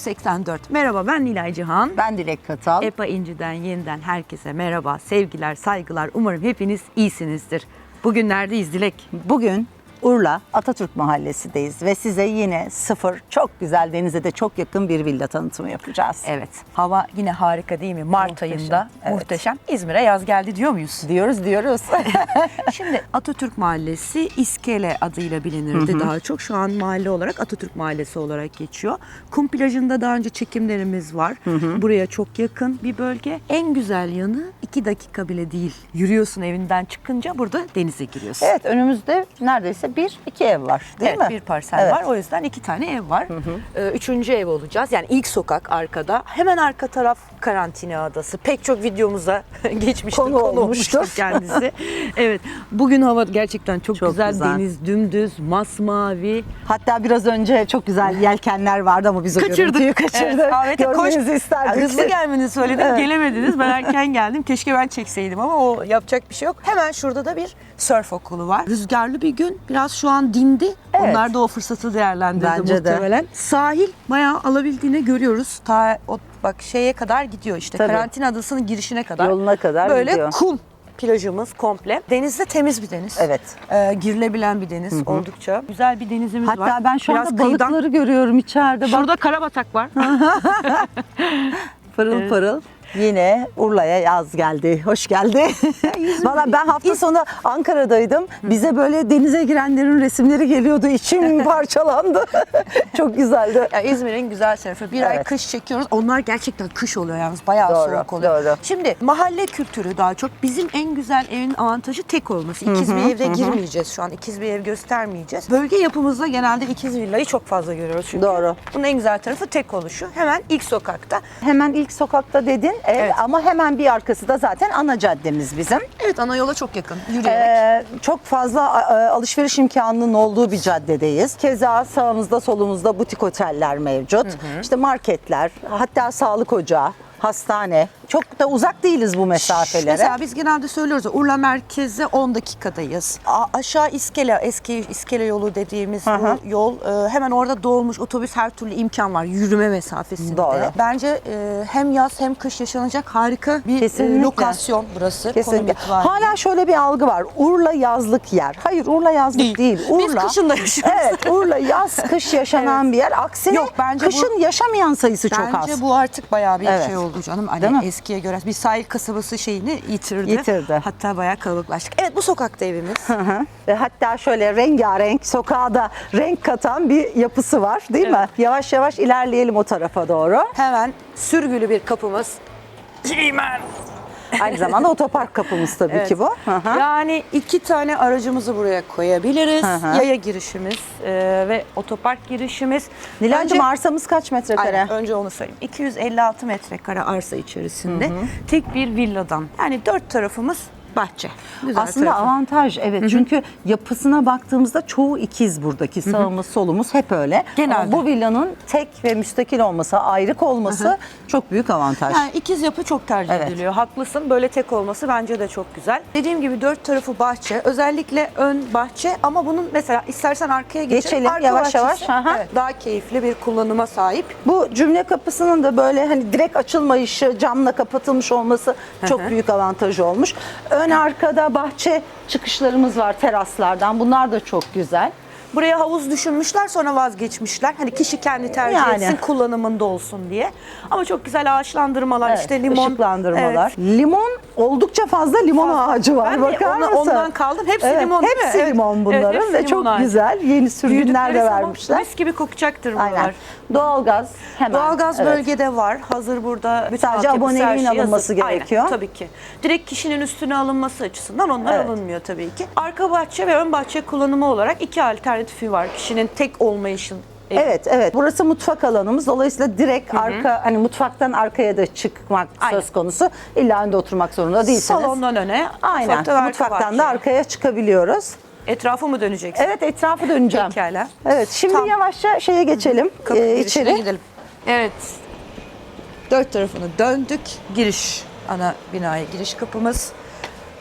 Ekim 84. Merhaba ben Nilay Cihan. Ben Dilek Katal. EPA İnci'den yeniden herkese merhaba, sevgiler, saygılar. Umarım hepiniz iyisinizdir. Bugün neredeyiz Dilek? Bugün Urla Atatürk Mahallesi'deyiz ve size yine sıfır çok güzel denize de çok yakın bir villa tanıtımı yapacağız. Evet. Hava yine harika değil mi? Mart Muhteşem, ayında. evet. Muhteşem. İzmir'e yaz geldi diyor muyuz? Diyoruz diyoruz. Şimdi Atatürk Mahallesi İskele adıyla bilinirdi daha çok. Şu an mahalle olarak Atatürk Mahallesi olarak geçiyor. Kum plajında daha önce çekimlerimiz var. Buraya çok yakın bir bölge. En güzel yanı iki dakika bile değil. Yürüyorsun evinden çıkınca burada denize giriyorsun. evet önümüzde neredeyse bir iki ev var değil evet, mi? bir parsel Evet. var. O yüzden iki tane ev var. Ee, üçüncü ev olacağız. Yani ilk sokak arkada. Hemen arka taraf karantina adası. Pek çok videomuza geçmiştir. Konu olmuştur. kendisi. evet. Bugün hava gerçekten çok, Çok güzel. güzel. Deniz dümdüz, masmavi. Hatta biraz önce çok güzel yelkenler vardı ama biz o görüntüyü kaçırdık. Evet, Ahmet'e koş. İsterdik. Hızlı gelmeni söyledim. Evet. Gelemediniz. Ben erken geldim. Keşke ben çekseydim ama o yapacak bir şey yok. Hemen şurada da bir surf okulu var. Rüzgarlı bir gün. Biraz şu an dindi. Evet. Onlar da o fırsatı değerlendirdi Bence de. muhtemelen. Sahil bayağı alabildiğini görüyoruz. Ta o bak şeye kadar gidiyor işte. Tabii. Karantina adasının girişine kadar. Yoluna kadar Böyle gidiyor. kum plajımız komple. Denizde temiz bir deniz. Evet. Ee, girilebilen bir deniz oldukça. Güzel bir denizimiz var. Hatta ben şu Biraz anda kıyıdan- balıkları görüyorum içeride. Bak Şurada karabatak var. Pırıl pırıl. Yine Urla'ya yaz geldi. Hoş geldi. Valla ben hafta sonu Ankara'daydım. Bize böyle denize girenlerin resimleri geliyordu. İçim parçalandı. Çok güzeldi. Ya İzmir'in güzel tarafı. Bir ay Evet. kış çekiyoruz. Onlar gerçekten kış oluyor yalnız. Bayağı Doğru, soğuk oluyor. doğru. Şimdi mahalle kültürü daha çok. Bizim en güzel evin avantajı tek olması. İkiz bir evde girmeyeceğiz şu an. İkiz bir ev göstermeyeceğiz. Bölge yapımızda genelde ikiz villayı çok fazla görüyoruz çünkü. Doğru. Bunun en güzel tarafı tek oluşu. Hemen ilk sokakta. Hemen ilk sokakta dedin ev Evet. ama hemen bir arkası da zaten ana caddemiz bizim. Evet ana yola çok yakın. Yürüyerek. Ee, çok fazla e, alışveriş imkanının olduğu bir caddedeyiz. Keza sağımızda solumuzda butik oteller mevcut. İşte marketler, hatta sağlık ocağı, hastane. Çok da uzak değiliz bu mesafelere. Mesela biz genelde söylüyoruz ya, Urla merkeze 10 dakikadayız. A- aşağı İskele, eski İskele yolu dediğimiz Hı hı. bu yol e, hemen orada dolmuş otobüs her türlü imkan var yürüme mesafesinde. Doğru. Bence e, hem yaz hem kış yaşanacak harika bir e, lokasyon burası. konum Kesinlikle. itibariyle. Hala şöyle bir algı var. Urla yazlık yer. Hayır Urla yazlık Değil. değil. Biz Urla, kışın da yaşıyoruz. Evet Urla yaz kış yaşanan bir yer. Aksine Yok, bence bu- kışın yaşamayan sayısı çok Bence az. bu artık bayağı bir Evet. şey oldu canım. Değil Hani mi? Eskiye göre bir sahil kasabası şeyini yitirdi. Yitirdi. Hatta bayağı kalabalıklaştık. Evet bu sokakta evimiz. Hı hı. Ve hatta şöyle rengarenk sokağa da renk katan bir yapısı var değil mi? Yavaş yavaş ilerleyelim o tarafa doğru. Hemen sürgülü bir kapımız. Hemen. Aynı zamanda otopark kapımız tabii Evet. ki bu. Hı hı. Yani iki tane aracımızı buraya koyabiliriz. Hı hı. Yaya girişimiz e, ve otopark girişimiz. Nilay'cığım Önce- arsamız kaç metrekare? Aynen, önce onu söyleyeyim. 256 metrekare arsa içerisinde tek bir villadan. Yani dört tarafımız bahçe. Güzel Aslında tarafı. avantaj evet çünkü yapısına baktığımızda çoğu ikiz buradaki sağımız solumuz hep öyle. Genelde. Ama bu villanın tek ve müstakil olması, ayrık olması çok büyük avantaj. Yani ikiz yapı çok tercih Evet. ediliyor. Haklısın. Böyle tek olması bence de çok güzel. Dediğim gibi dört tarafı bahçe. Özellikle ön bahçe ama bunun mesela istersen arkaya geçelim. Geçelim, Arka yavaş yavaş, aha. evet, daha keyifli bir kullanıma sahip. Bu cümle kapısının da böyle hani direkt açılmayışı, camla kapatılmış olması çok büyük avantaj olmuş. Ön arkada bahçe çıkışlarımız var teraslardan. Bunlar da çok güzel. Buraya havuz düşünmüşler sonra vazgeçmişler. Hani kişi kendi tercih Yani. etsin kullanımında olsun diye. Ama çok güzel ağaçlandırmalar Evet, işte limon. ışıklandırmalar. Evet. Limon oldukça fazla limon ağacı var. Ben de Bakar ona- mısın? ondan kaldım. Hepsi limon değil mi? Hepsi Evet. limon Evet, bunların hepsi ve limon çok ağacı. güzel. Yeni sürgünler Büyüdükleri de zaman vermişler. Mis gibi kokacaktır bunlar. Aynen. Doğalgaz hemen. Doğalgaz Evet. bölgede var. Hazır burada bütün Sadece altyapısı, her aboneliğin şey alınması hazır. gerekiyor. Aynen, tabii ki. Direkt kişinin üstüne alınması açısından onlar Evet. alınmıyor tabii ki. Arka bahçe ve ön bahçe kullanımı olarak iki alternatifi var. Kişinin tek olmayışın evi. Evet evet. Burası mutfak alanımız. Dolayısıyla direkt arka hani mutfaktan arkaya da çıkmak Aynen. söz konusu. İlla önde oturmak zorunda değilsiniz. Salondan öne, Aynen. mutfaktan arka Mutfaktan da arkaya çıkabiliyoruz. Etrafı mı döneceksin? Evet etrafı döneceğim. Pekala. Evet şimdi Tam. yavaşça şeye geçelim. Kapı Ee, girişine içeri. gidelim. Evet. Dört tarafını döndük. Giriş, ana binaya giriş kapımız.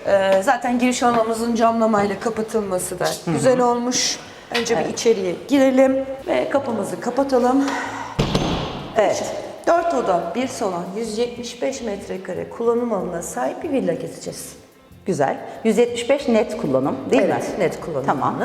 Ee, zaten giriş alanımızın camlamayla kapatılması da güzel olmuş. Önce bir içeriye girelim ve kapımızı kapatalım. Evet. 4 oda, bir salon, 175 metrekare kullanım alanına sahip bir villa gezeceğiz. Güzel. 175 net kullanım değil mi? Evet, net kullanım Tamam.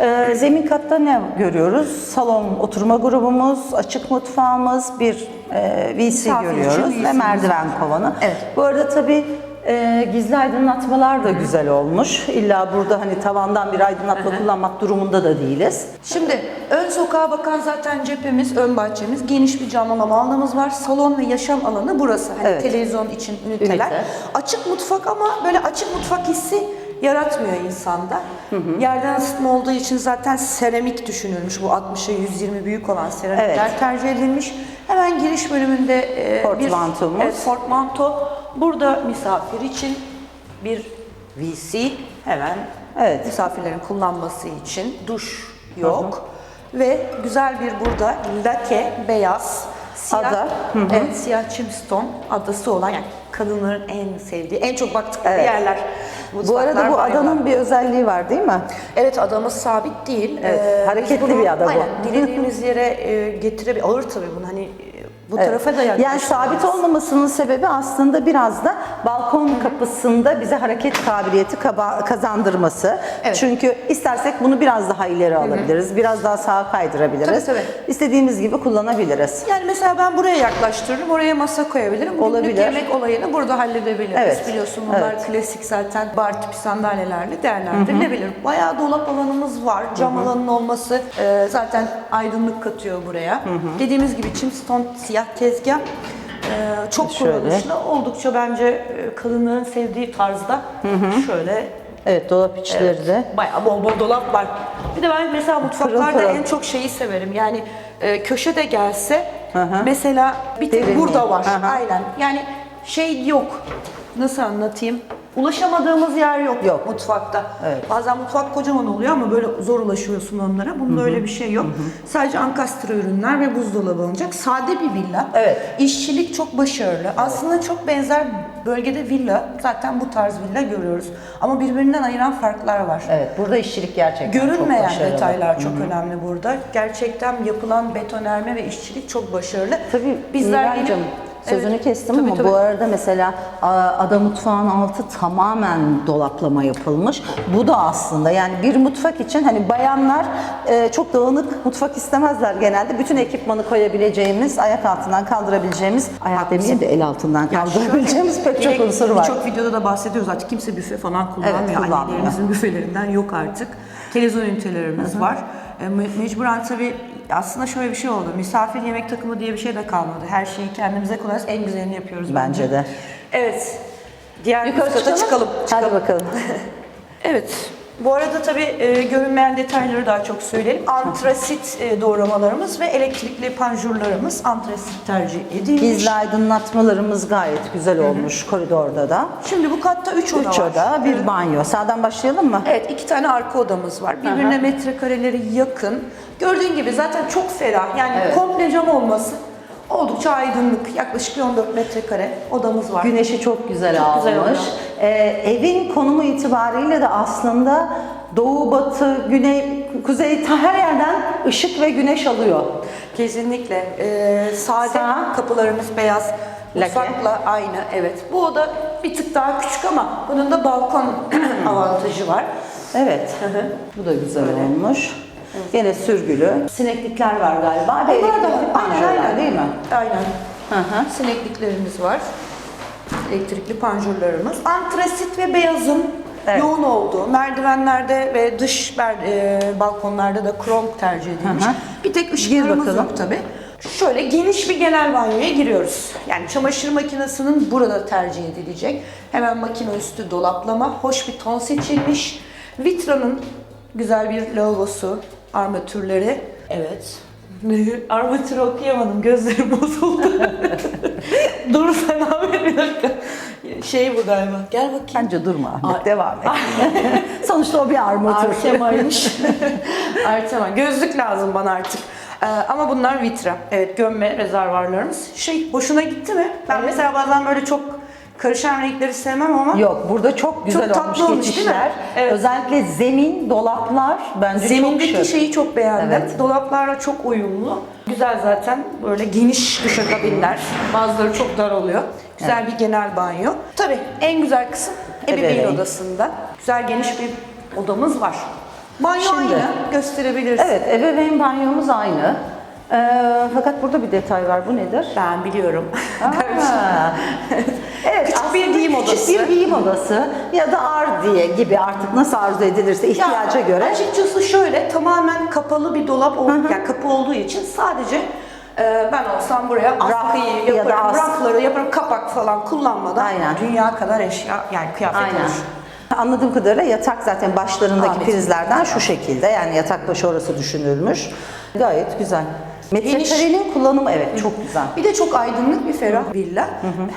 Ee, zemin katta ne görüyoruz? Salon oturma grubumuz, açık mutfağımız, bir e, WC Misafir görüyoruz ve merdiven kovanı. Evet. Bu arada tabii e, gizli aydınlatmalar da güzel olmuş. İlla burada hani tavandan bir aydınlatma kullanmak durumunda da değiliz. Şimdi ön sokağa bakan zaten cephemiz, ön bahçemiz, geniş bir camlama alanımız var. Salon ve yaşam alanı burası. Hani Evet. televizyon için üniteler. Ünite. Açık mutfak ama böyle açık mutfak hissi yaratmıyor insanda. Yerden ısıtma olduğu için zaten seramik düşünülmüş. Bu 60'a 120 büyük olan seramikler Evet. tercih edilmiş. Hemen giriş bölümünde e, Portmantomuz. bir evet, portmanto. Burada misafir için bir WC hemen Evet. misafirlerin kullanması için duş yok. Ve güzel bir burada lake, beyaz, siyah, Ada. Evet, siyah chimstone adası olan yani kadınların en sevdiği, en çok baktıkları Evet. yerler. Bu arada bu banyolar. adanın bir özelliği var değil mi? Evet adamız sabit değil. Evet, Ee, hareketli bunu, bir ada bu. Aynen, dilediğimiz yere e, getirebilir. Ağır tabii bunu hani bu Evet. tarafa da Yani sabit olmamasının sebebi aslında biraz da balkon kapısında bize hareket kabiliyeti kazandırması. Evet. Çünkü istersek bunu biraz daha ileri alabiliriz, biraz daha sağa kaydırabiliriz. Tabii, İstediğimiz gibi kullanabiliriz. Yani mesela ben buraya yaklaştırırım, oraya masa koyabilirim. Günlük Olabilir. yemek olayını burada halledebiliriz. Evet, Biliyorsun bunlar evet. klasik zaten bar tipi sandalyelerle değerlendirilebilir. Bayağı dolap alanımız var. Cam alanın olması e, zaten aydınlık katıyor buraya. Dediğimiz gibi chimstone siyah tezgah. e, çok Şöyle. kullanışlı. Oldukça bence e, kadınların sevdiği tarzda. Şöyle Evet, dolap içleri de. Bayağı bol bol dolap var. Bir de ben mesela mutfaklarda pırıl. en çok şeyi severim. Yani e, köşe de gelse mesela bir tek Derinliği. burada var. Hı hı. Aynen. Yani şey yok. Nasıl anlatayım? Ulaşamadığımız yer yok, Yok. mutfakta. Evet. Bazen mutfak kocaman oluyor ama böyle zor ulaşıyorsun onlara. Bunda öyle bir şey yok. Sadece ankastre ürünler ve buzdolabı alınacak. Sade bir villa. Evet. İşçilik çok başarılı. Aslında çok benzer bölgede villa. Zaten bu tarz villa görüyoruz. Ama birbirinden ayıran farklar var. Evet, burada işçilik gerçekten çok Görünmeyen başarılı. detaylar çok önemli burada. Gerçekten yapılan betonerme ve işçilik çok başarılı. Tabii Bizler Nilay gelip- sözünü Evet, kestim tabii, ama tabii. bu arada mesela ada mutfağın altı tamamen dolaplama yapılmış. Bu da aslında yani bir mutfak için hani bayanlar e, çok dağınık mutfak istemezler genelde. Bütün ekipmanı koyabileceğimiz, ayak altından kaldırabileceğimiz, ayak demeyeyim de el altından kaldırabileceğimiz pek çok unsur var. Birçok videoda da bahsediyoruz artık kimse büfe falan kullanmıyor. Evet, kullanmıyor. Annelerimizin büfelerinden yok artık. Televizyon ünitelerimiz var. E, me- mecburen tabii aslında şöyle bir şey oldu. Misafir yemek takımı diye bir şey de kalmadı. Her şeyi kendimize koyuyoruz. En güzelini yapıyoruz bence. Bence de. Evet. Diğer Yukarı kata çıkalım. çıkalım. Hadi bakalım. Evet. Bu arada tabii e, görünmeyen detayları daha çok söyleyelim. Antrasit e, doğramalarımız ve elektrikli panjurlarımız antrasit tercih edilmiş. Gizli aydınlatmalarımız gayet güzel olmuş koridorda da. Şimdi bu katta 3 oda Üç var. oda, bir banyo. Sağdan başlayalım mı? Evet iki tane arka odamız var. Birbirine metrekareleri yakın. Gördüğün gibi zaten çok ferah. Yani komple cam olması oldukça aydınlık. Yaklaşık bir 14 metrekare odamız var. Güneşi çok güzel Çok almış. güzel oluyor. Ee, evin konumu itibariyle de aslında doğu, batı, güney, kuzey her yerden ışık ve güneş alıyor. Kesinlikle. Ee, sade Sağ. kapılarımız beyaz. Mutfakla aynı evet. Bu oda bir tık daha küçük ama bunun da balkon avantajı var. Evet. Bu da güzel olmuş. Gene sürgülü. Sineklikler var galiba. Ve Onlar da elektrikli var. Aynen, panjurlar aynen. değil mi? Aynen. Hı hı. Sinekliklerimiz var. Elektrikli panjurlarımız. Antrasit ve beyazın Evet. yoğun olduğu, merdivenlerde ve dış ber- e, balkonlarda da krom tercih edilmiş. Hı hı. Bir tek ışıklarımız bakalım. yok tabi. Şöyle geniş bir genel banyoya giriyoruz. Yani çamaşır makinesinin burada tercih edilecek. Hemen makine üstü dolaplama, hoş bir ton seçilmiş. Vitra'nın güzel bir lavabosu, armatürleri. Evet. Armatür okuyamadım, gözlerim bozuldu. Dur sen Ahmet bir dakika. Şey bu galiba. Gel bakayım. Bence durma Ahmet. Ay- Devam et. Sonuçta o bir armatür. Artema'ymış. Artema. Gözlük lazım bana artık. Ee, ama bunlar vitra. Evet gömme rezervarlarımız. Şey hoşuna gitti mi? Ben mesela bazen böyle çok karışan renkleri sevmem ama Yok burada çok güzel tatlı olmuş olmuş, değil mi? geçişler. Evet. Özellikle zemin, dolaplar bence çok zemindeki şık. şeyi çok beğendim. Evet. Dolaplarla çok uyumlu. güzel zaten. Böyle geniş duşakabinler. Bazıları çok dar oluyor. Güzel bir genel banyo. Tabii en güzel kısım ebeveyn Ebeveyn. odasında. Güzel geniş bir odamız var. Banyo Şimdi- aynı. Gösterebilirsin. Evet, ebeveyn banyomuz aynı. Ee, fakat burada bir detay var. Bu nedir? Ben biliyorum. Evet, Küçük bir giyim odası. Küçük bir giyim odası ya da ardiye gibi artık nasıl arzu edilirse ihtiyaca Ya, göre. Açıkçası şöyle tamamen kapalı bir dolap ol, yani kapı olduğu için sadece e, ben olsam buraya askıyı ya da yaparım, rafları yaparım, kapak falan kullanmadan Aynen. dünya kadar eşya yani kıyafet Aynen. olur. Anladığım kadarıyla yatak zaten başlarındaki Ahmet. prizlerden şu şekilde yani yatak başı orası düşünülmüş. Gayet güzel. Metrekarenin kullanımı evet çok güzel. Bir de çok aydınlık bir ferah villa.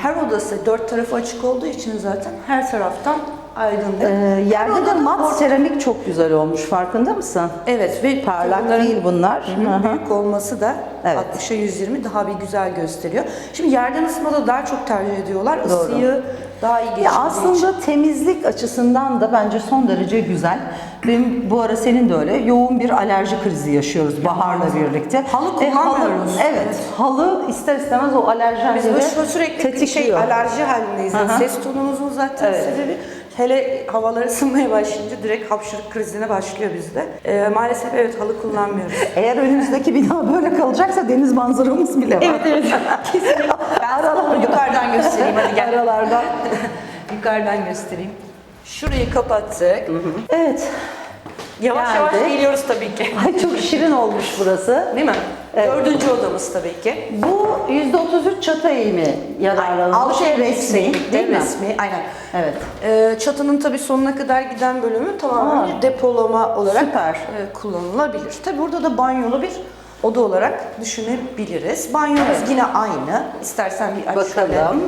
Her odası dört tarafı açık olduğu için zaten her taraftan aydınlık. Ee, yerde de mat or- seramik çok güzel olmuş farkında mısın? Evet ve Parlak bunların değil bunlar. Hı hı. büyük olması da Evet. 60'a 120 daha bir güzel gösteriyor. Şimdi yerden ısıtmada daha çok tercih ediyorlar. Isıyı daha iyi Ya için. aslında temizlik açısından da bence son derece güzel. Benim bu ara senin de öyle yoğun bir alerji krizi yaşıyoruz baharla birlikte. Halı E, kullanmıyoruz. evet, halı ister istemez o Biz alerjenleri şu- sürekli şey tetikliyor. alerji halindeyiz. Hı. ses tonumuzun zaten Evet. sebebi hele havalar ısınmaya başlayınca direkt hapşırık krizine başlıyor bizde. Ee, maalesef evet halı kullanmıyoruz. Eğer önümüzdeki bina böyle kalacaksa deniz manzaramız bile var. evet evet. Kesinlikle. Ben sana yukarıdan göstereyim hadi gel. Aralardan. yukarıdan göstereyim. Şurayı kapattık. Evet. Yavaş yavaş Geldik. geliyoruz tabii ki. Ay çok şirin olmuş burası. Değil mi? Evet. Dördüncü odamız tabii ki. Bu %33 çatı eğimi yararlanmış. Alt şey resmi, değil mi? resmi, aynen. Evet. Ee, çatının tabii sonuna kadar giden bölümü tamamen Aa, bir depolama olarak süper. e, kullanılabilir. Tabii burada da banyolu bir oda olarak düşünebiliriz. Banyomuz yine aynı. İstersen bir aç şöyle. Bakalım.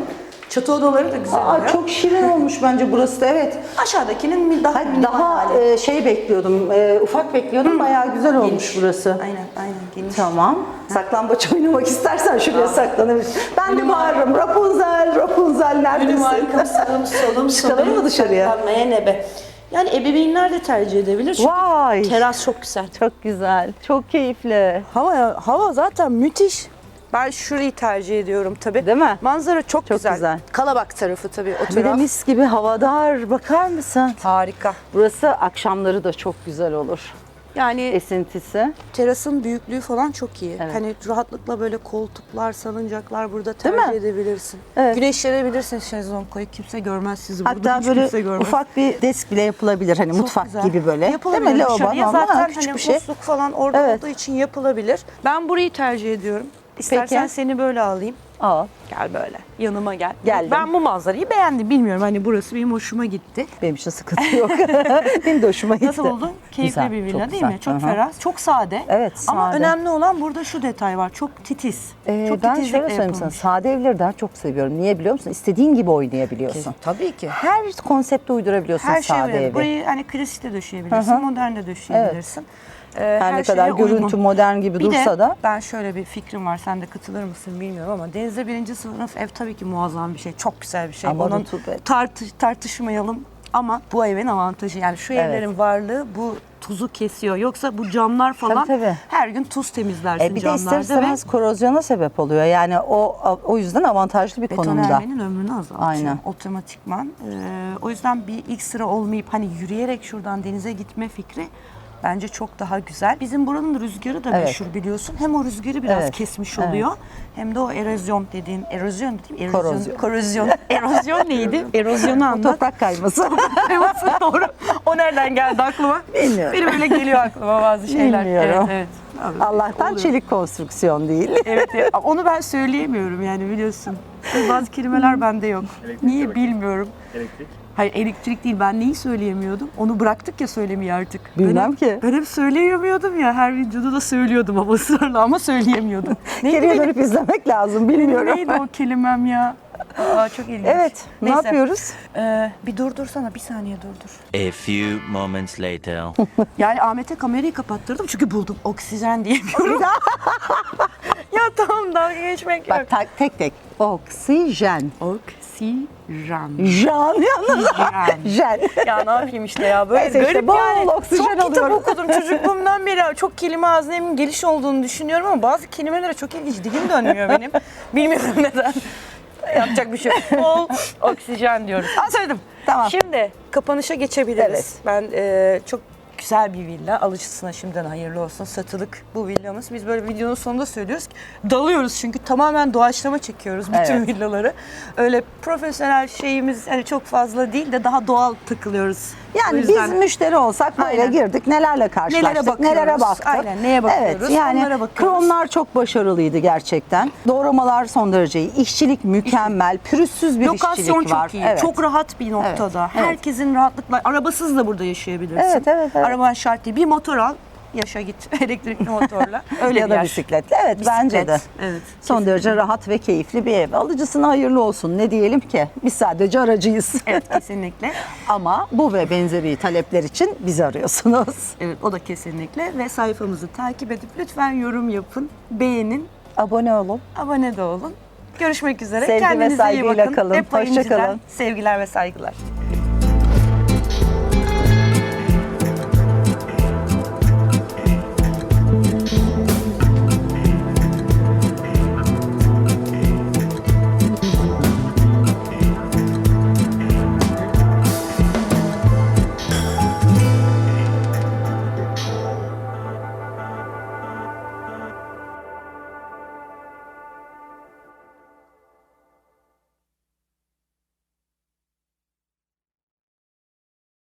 Çatı odaları da güzel Aa, oluyor. çok şirin olmuş bence burası da evet. Aşağıdakinin bir daha Hayır, daha e, şey bekliyordum, e, ufak bekliyordum. Bayağı güzel olmuş burası. Aynen, aynen. Geniş. Tamam. Saklambaç oynamak istersen şuraya saklanabilirsin. Ben de bağırırım. Rapunzel, Rapunzel neredesin? arkam sağım solum Çıkalım mı dışarıya? Saklanmaya ne be. Yani ebeveynler de tercih edebilir. Çünkü Vay. teras çok güzel. Çok güzel, çok keyifli. Hava hava zaten müthiş. Ben şurayı tercih ediyorum tabii. Değil mi? Manzara çok, Çok güzel. güzel. Kalabak tarafı tabii o Bir de taraf. mis gibi havadar. Bakar mısın? Harika. Burası akşamları da çok güzel olur. Yani Esintisi. terasın büyüklüğü falan çok iyi. Evet. Hani rahatlıkla böyle koltuklar, salıncaklar burada tercih edebilirsin. Evet. Güneşlenebilirsin şezlong koyup kimse görmez sizi burada. Hatta böyle görmez. ufak bir desk bile yapılabilir. Hani Çok mutfak güzel. gibi böyle. Yapılabilir Değil mi? Lavabo Zaten küçük hani bir şey. falan orada Evet. olduğu için yapılabilir. Ben burayı tercih ediyorum. İstersen Peki. seni böyle alayım. Aa, Gel böyle. Yanıma gel. Geldim. Ben bu manzarayı beğendim. Bilmiyorum hani burası benim hoşuma gitti. benim için sıkıntı yok. benim de hoşuma gitti. Nasıl buldun? Keyifli Güzel, bir villa değil güzel. mi? Çok hı. ferah, çok sade. Evet, Ama sade. önemli olan burada şu detay var. Çok titiz. Ee, çok ben şöyle söyleyeyim sana, sade evleri daha çok seviyorum. Niye biliyor musun? İstediğin gibi oynayabiliyorsun. Tabii ki. Her konsepte uydurabiliyorsun Her şey sade öyle. evi. Burayı hani klasik de döşeyebilirsin, modern de döşeyebilirsin. Ee, Her, ne şeye kadar görüntü uygun. modern gibi Bir dursa de da. ben şöyle bir fikrim var. Sen de katılır mısın bilmiyorum ama denizde birinci sınıf ev tabii ki muazzam bir şey. Çok güzel bir şey. Ama Onun tartış, tartışmayalım. Ama bu evin avantajı yani şu Evet. evlerin varlığı bu tuzu kesiyor. Yoksa bu camlar falan Tabii, tabii. her gün tuz temizlersin E bir de ister ve istemez korozyona sebep oluyor. Yani o o yüzden avantajlı bir konumda. Betonarmenin ömrünü azaltıyor. Aynen. Otomatikman. Ee, o yüzden bir ilk sıra olmayıp hani yürüyerek şuradan denize gitme fikri bence çok daha güzel. Bizim buranın rüzgarı da Evet. meşhur biliyorsun. Hem o rüzgarı biraz Evet, kesmiş evet. oluyor. Hem de o erozyon dediğin, erozyon dediğim, erozyon, Korozyon. korozyon. erozyon neydi? Erozyonu anlat. Toprak kayması. Kayması doğru. O nereden geldi aklıma? Bilmiyorum. Benim öyle geliyor aklıma bazı şeyler. Bilmiyorum. Evet, evet. Abi, Allah'tan oluyor. çelik konstrüksiyon değil. Evet, evet. onu ben söyleyemiyorum yani biliyorsun. Bazı kelimeler bende yok. Niye bilmiyorum. Elektrik. Hayır elektrik değil ben neyi söyleyemiyordum? Onu bıraktık ya söylemeyi artık. Bilmem ben hep, ki. Ben hep söyleyemiyordum ya her videoda da söylüyordum ama ısrarla ama söyleyemiyordum. neydi, Geriye dönüp izlemek lazım bilmiyorum. neydi o kelimem ya? Aa, çok ilginç. Evet, ne Neyse. yapıyoruz? Ee, bir durdursana bir saniye durdur. A few moments later. Yani Ahmet'e kamerayı kapattırdım çünkü buldum. Oksijen diyemiyorum. ya tamam dalga geçmek yok. Bak tek tek. Oksijen. Oksijen. Jan yalnız. Jan. Jen. ya ne yapayım işte ya böyle Neyse işte garip bol yani. oksijen çok kitap alıyorum. okudum çocukluğumdan beri. Çok kelime hazinemin geliş olduğunu düşünüyorum ama bazı kelimelere çok ilginç. Dilim dönmüyor benim. Bilmiyorum neden. Yapacak bir şey yok. Bol oksijen diyoruz. Ha söyledim. Tamam. Şimdi kapanışa geçebiliriz. Evet. Ben e, çok güzel bir villa. Alıcısına şimdiden hayırlı olsun. Satılık bu villamız. Biz böyle videonun sonunda söylüyoruz ki dalıyoruz çünkü tamamen doğaçlama çekiyoruz bütün Evet. villaları. Öyle profesyonel şeyimiz hani çok fazla değil de daha doğal takılıyoruz. O Yani yüzden- biz müşteri olsak böyle Aynen. girdik. Nelerle karşılaştık, bakıyoruz? nelere baktık. Aynen, neye bakıyoruz? Evet, yani kronlar çok başarılıydı gerçekten. Doğramalar son derece iyi. İşçilik mükemmel. Pürüzsüz bir Lokasyon işçilik var. çok iyi. Evet. Çok rahat bir noktada. evet. Herkesin rahatlıkla arabasız da burada yaşayabilirsin. Evet, evet, evet. Araban şart değil. Bir motor al. Yaşa git elektrikli motorla. Öyle ya da yer. bisikletle. Evet bence de. Bisiklet, Evet. Son derece rahat ve keyifli bir ev. Alıcısına hayırlı olsun. Ne diyelim ki? Biz sadece aracıyız. Evet kesinlikle. Ama bu ve benzeri talepler için bizi arıyorsunuz. Evet o da kesinlikle ve sayfamızı takip edip lütfen yorum yapın, beğenin, Abone olun. abone de olun. Görüşmek üzere. Sevgi ve Kendinize iyi saygıyla bakın. kalın. Hep Hoşça Hoşça kalın. Sevgiler ve saygılar.